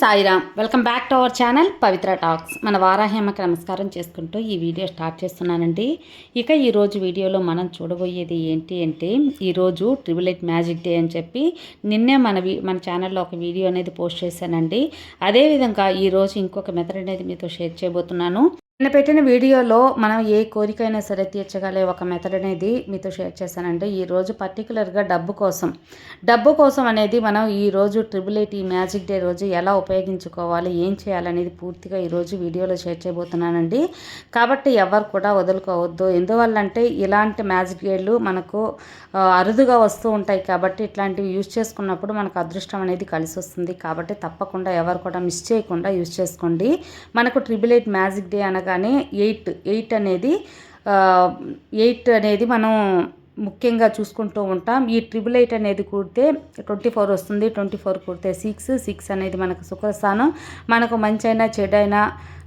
Sairam. Welcome back to our channel Pavitra talks మన వారాహ్యమ్మకి నమస్కారం చేసుకుంటూ ఈ వీడియో స్టార్ట్ చేస్తున్నానండి. ఇక ఈరోజు వీడియోలో మనం చూడబోయేది ఏంటి అంటే ఈరోజు ట్రిపుల్ ఎయిట్ మ్యాజిక్ డే అని చెప్పి నిన్నే మన వీ మన ఛానల్లో ఒక వీడియో అనేది పోస్ట్ చేశానండి. అదేవిధంగా ఈరోజు ఇంకొక మెథడ్ అనేది మీతో షేర్ చేయబోతున్నాను. నిన్న పెట్టిన వీడియోలో మనం ఏ కోరికైనా సరే తీర్చగలే ఒక మెథడ్ అనేది మీతో షేర్ చేశానంటే ఈరోజు పర్టికులర్గా డబ్బు కోసం. డబ్బు కోసం అనేది మనం ఈరోజు ట్రిపుల్ ఎయిట్ ఈ మ్యాజిక్ డే రోజు ఎలా ఉపయోగించుకోవాలి ఏం చేయాలనేది పూర్తిగా ఈరోజు వీడియోలో షేర్ చేయబోతున్నానండి. కాబట్టి ఎవరు కూడా వదులుకోవద్దు. ఎందువల్లంటే ఇలాంటి మ్యాజిక్ డేలు మనకు అరుదుగా వస్తూ ఉంటాయి కాబట్టి ఇట్లాంటివి యూజ్ చేసుకున్నప్పుడు మనకు అదృష్టం అనేది కలిసి వస్తుంది. కాబట్టి తప్పకుండా ఎవరు కూడా మిస్ చేయకుండా యూజ్ చేసుకోండి. మనకు ట్రిపుల్ ఎయిట్ మ్యాజిక్ డే అనగానే ఎయిట్ ఎయిట్ అనేది ఎయిట్ అనేది మనం ముఖ్యంగా చూసుకుంటూ ఉంటాం. ఈ ట్రిపుల్ ఎయిట్ అనేది కూడితే ట్వంటీ ఫోర్ వస్తుంది. ట్వంటీ ఫోర్ కూడితే సిక్స్ సిక్స్ అనేది మనకు సుఖస్థానం మనకు మంచి అయినా చెడైనా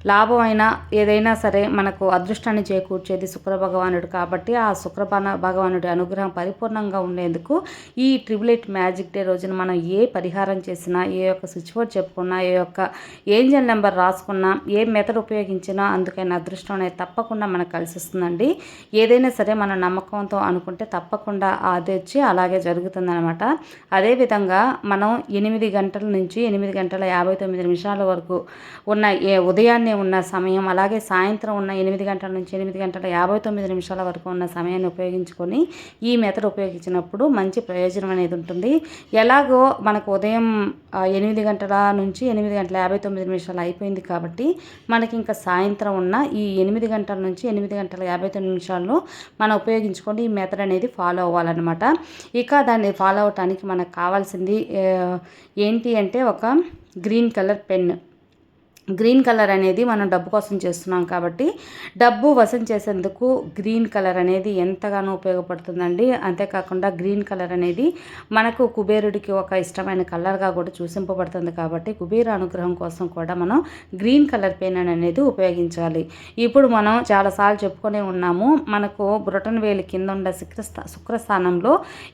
లాభం అయినా ఏదైనా సరే మనకు అదృష్టాన్ని చేకూర్చేది శుక్ర భగవానుడు కాబట్టి ఆ శుక్ర భగవానుడి అనుగ్రహం పరిపూర్ణంగా ఉండేందుకు ఈ ట్రిపుల్ ఎయిట్ మ్యాజిక్ డే రోజున మనం ఏ పరిహారం చేసినా ఏ యొక్క స్విచ్ బోర్డ్ చెప్పుకున్నా ఏ యొక్క ఏంజల్ నెంబర్ రాసుకున్నా ఏ మెథడ్ ఉపయోగించినా అందుకైనా అదృష్టం అనేది తప్పకుండా మనకు కలిసి వస్తుందండి ఏదైనా సరే మన నమ్మకంతో అనుకుంటే తప్పకుండా అది వచ్చి అలాగే జరుగుతుందన్నమాట. అదేవిధంగా మనం ఎనిమిది గంటల నుంచి ఎనిమిది గంటల యాభై తొమ్మిది నిమిషాల వరకు ఉన్న ఏ ఉదయాన్నే ఉన్న సమయం అలాగే సాయంత్రం ఉన్న ఎనిమిది గంటల నుంచి ఎనిమిది గంటల యాభై తొమ్మిది నిమిషాల వరకు ఉన్న సమయాన్ని ఉపయోగించుకొని ఈ మెథడ్ ఉపయోగించినప్పుడు మంచి ప్రయోజనం అనేది ఉంటుంది. ఎలాగో మనకు ఉదయం ఎనిమిది గంటల నుంచి ఎనిమిది గంటల యాభై తొమ్మిది నిమిషాలు అయిపోయింది కాబట్టి మనకి ఇంకా సాయంత్రం ఉన్న ఈ ఎనిమిది గంటల నుంచి ఎనిమిది గంటల యాభై తొమ్మిది నిమిషాల్లో మనం ఉపయోగించుకొని ఈ మెథడ్ అనేది ఫాలో అవ్వాలన్నమాట. ఇక దాన్ని ఫాలో అవటానికి మనకు కావాల్సింది ఏంటి అంటే ఒక green colour pen. Green colour అనేది మనం డబ్బు కోసం చేస్తున్నాం కాబట్టి డబ్బు వసం చేసేందుకు గ్రీన్ కలర్ అనేది ఎంతగానో ఉపయోగపడుతుందండి. అంతేకాకుండా గ్రీన్ కలర్ అనేది మనకు కుబేరుడికి ఒక ఇష్టమైన కలర్గా కూడా చూసింపబడుతుంది కాబట్టి కుబేర అనుగ్రహం కోసం కూడా మనం గ్రీన్ కలర్ పెయిన్ అనేది ఉపయోగించాలి. ఇప్పుడు మనం చాలాసార్లు చెప్పుకునే ఉన్నాము మనకు బ్రొటన్ వేలు కింద ఉన్న శుక్రస్థా శుక్రస్థానంలో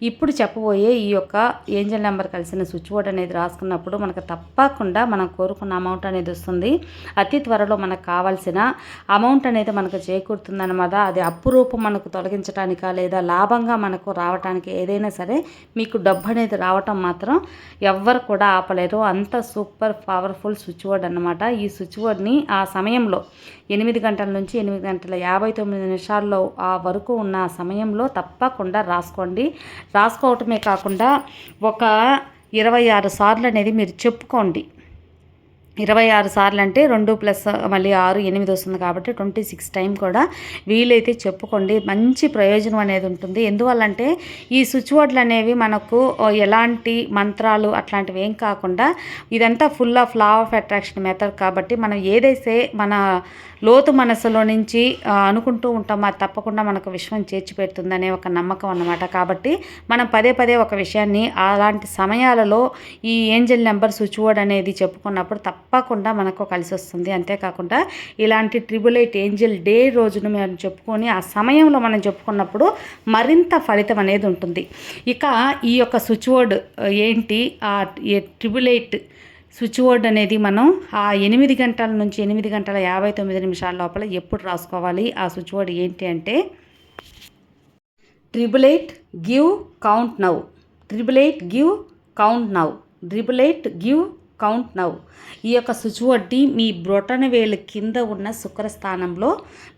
ఇప్పుడు చెప్పబోయే ఈ యొక్క ఏంజల్ నెంబర్ కలిసిన స్విచ్ బోర్డ్ అనేది రాసుకున్నప్పుడు మనకు తప్పకుండా మనం కోరుకున్న అమౌంట్ అనేది వస్తుంది. అతి త్వరలో మనకు కావాల్సిన అమౌంట్ అనేది మనకు చేకూరుతుందన్నమాట. అది అప్పు రూపం మనకు తొలగించడానిక లేదా లాభంగా మనకు రావడానికి ఏదైనా సరే మీకు డబ్బు అనేది రావటం మాత్రం ఎవ్వరు కూడా ఆపలేరు. అంత సూపర్ పవర్ఫుల్ స్విచ్ బోర్డ్ అన్నమాట. ఈ స్విచ్ బోర్డ్ని ఆ సమయంలో ఎనిమిది గంటల నుంచి ఎనిమిది గంటల యాభై తొమ్మిది నిమిషాల్లో ఆ వరకు ఉన్న సమయంలో తప్పకుండా రాసుకోండి. రాసుకోవటమే కాకుండా ఒక ఇరవై ఆరు సార్లు అనేది మీరు చెప్పుకోండి. ఇరవై ఆరు సార్లు అంటే రెండు ప్లస్ మళ్ళీ ఆరు ఎనిమిది వస్తుంది కాబట్టి ట్వంటీ సిక్స్ టైం కూడా వీలైతే చెప్పుకోండి. మంచి ప్రయోజనం అనేది ఉంటుంది. ఎందువల్లంటే ఈ స్విచ్ బోర్డులు అనేవి మనకు ఎలాంటి మంత్రాలు అట్లాంటివి ఏం కాకుండా ఇదంతా full of law of attraction method కాబట్టి మనం ఏదైతే మన లోతు మనసులో నుంచి అనుకుంటూ ఉంటామో అది తప్పకుండా మనకు విశ్వం చేర్చి పెడుతుందనే ఒక నమ్మకం అన్నమాట. కాబట్టి మనం పదే పదే ఒక విషయాన్ని అలాంటి సమయాలలో ఈ ఏంజల్ నెంబర్ స్విచ్ బోర్డ్ అనేది చెప్పుకున్నప్పుడు తప్పకుండా మనకు కలిసి వస్తుంది అంతేకాకుండా ఇలాంటి ట్రిబుల్ ఎయిట్ ఏంజిల్ డే రోజును మనం చెప్పుకొని ఆ సమయంలో మనం చెప్పుకున్నప్పుడు మరింత ఫలితం అనేది ఉంటుంది. ఇక ఈ యొక్క స్విచ్ బోర్డ్ ఏంటి? ఆ ట్రిబుల్ ఎయిట్ స్విచ్ బోర్డ్ అనేది మనం ఆ ఎనిమిది గంటల నుంచి ఎనిమిది గంటల యాభై తొమ్మిది నిమిషాల లోపల ఎప్పుడు రాసుకోవాలి? ఆ స్విచ్ బోర్డ్ ఏంటి అంటే triple eight give count now triple eight give count now triple eight give count now ఈ యొక్క స్విచ్ మీ బ్రొటన వేలు కింద ఉన్న శుక్ర స్థానంలో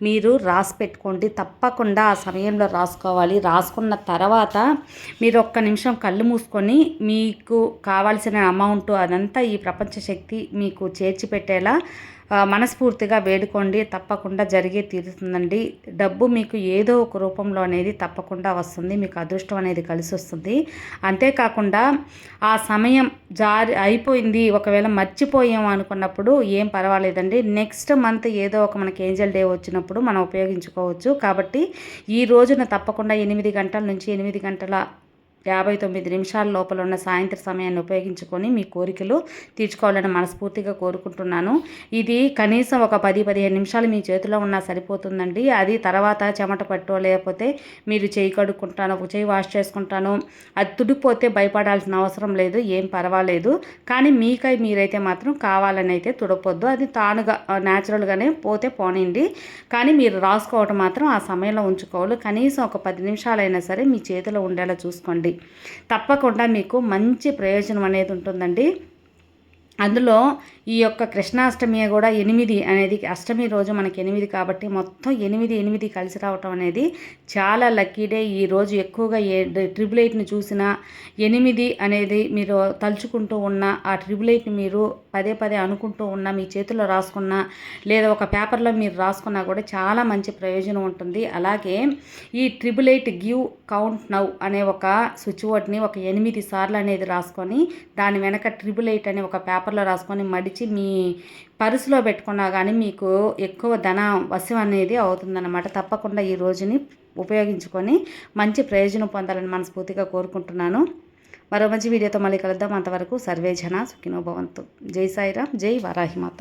మీరు రాసి పెట్టుకోండి. తప్పకుండా ఆ సమయంలో రాసుకోవాలి. రాసుకున్న తర్వాత మీరు ఒక్క నిమిషం కళ్ళు మూసుకొని మీకు కావాల్సిన అమౌంట్ అదంతా ఈ ప్రపంచ శక్తి మీకు చేర్చి పెట్టేలా మనస్ఫూర్తిగా వేడుకోండి. తప్పకుండా జరిగే తీరుతుందండి. డబ్బు మీకు ఏదో ఒక రూపంలో అనేది తప్పకుండా వస్తుంది. మీకు అదృష్టం అనేది కలిసి వస్తుంది. అంతేకాకుండా ఆ సమయం జారి అయిపోయింది ఒకవేళ మర్చిపోయాం అనుకున్నప్పుడు ఏం పర్వాలేదండి. నెక్స్ట్ మంత్ ఏదో ఒక మనకి ఏంజల్ డే వచ్చినప్పుడు మనం ఉపయోగించుకోవచ్చు. కాబట్టి ఈ రోజున తప్పకుండా ఎనిమిది గంటల నుంచి ఎనిమిది గంటల యాభై తొమ్మిది నిమిషాల లోపల ఉన్న సాయంత్ర సమయాన్ని ఉపయోగించుకొని మీ కోరికలు తీర్చుకోవాలని మనస్ఫూర్తిగా కోరుకుంటున్నాను. ఇది కనీసం ఒక పది పదిహేను నిమిషాలు మీ చేతిలో ఉన్నా సరిపోతుందండి. అది తర్వాత చెమట పట్టో లేకపోతే మీరు చేయి కడుక్కుంటాను ఒక చేయి వాష్ చేసుకుంటాను అది తుడిపోతే భయపడాల్సిన అవసరం లేదు ఏం పర్వాలేదు. కానీ మీకై మీరైతే మాత్రం కావాలని అయితే తుడపొద్దు. అది తానుగా న్యాచురల్గానే పోతే పోనిండి కానీ మీరు రాసుకోవటం మాత్రం ఆ సమయంలో ఉంచుకోవాలి. కనీసం ఒక పది నిమిషాలైనా సరే మీ చేతిలో ఉండేలా చూసుకోండి. తప్పకుండా మీకు మంచి ప్రయోజనం అనేది ఉంటుందండి. అందులో ఈ యొక్క కృష్ణాష్టమి కూడా ఎనిమిది అనేది అష్టమి రోజు మనకి ఎనిమిది కాబట్టి మొత్తం ఎనిమిది ఎనిమిది కలిసి రావటం అనేది చాలా లక్కీ డే ఈ రోజు ఎక్కువగా ఏ ట్రిపుల్ ఎయిట్ని చూసినా ఎనిమిది అనేది మీరు తలుచుకుంటూ ఉన్న ఆ ట్రిపుల్ ఎయిట్ని మీరు పదే పదే అనుకుంటూ ఉన్న మీ చేతిలో రాసుకున్నా లేదా ఒక పేపర్లో మీరు రాసుకున్నా కూడా చాలా మంచి ప్రయోజనం ఉంటుంది. అలాగే ఈ triple eight give count now అనే ఒక స్విచ్ బోర్డ్ని ఒక ఎనిమిది సార్లు అనేది రాసుకొని దాని వెనక ట్రిపుల్ ఎయిట్ అనే ఒక పేపర్లో రాసుకొని మడిచి మీ పరుసులో పెట్టుకున్నా కానీ మీకు ఎక్కువ ధన వశం అనేది అవుతుందన్నమాట. తప్పకుండా ఈ రోజుని ఉపయోగించుకొని మంచి ప్రయోజనం పొందాలని మనస్ఫూర్తిగా కోరుకుంటున్నాను. మరో మంచి వీడియోతో మళ్ళీ కలుద్దాం. అంతవరకు సర్వే సుఖినోభవంతు జై సాయిరామ్. జై వారాహిమాత.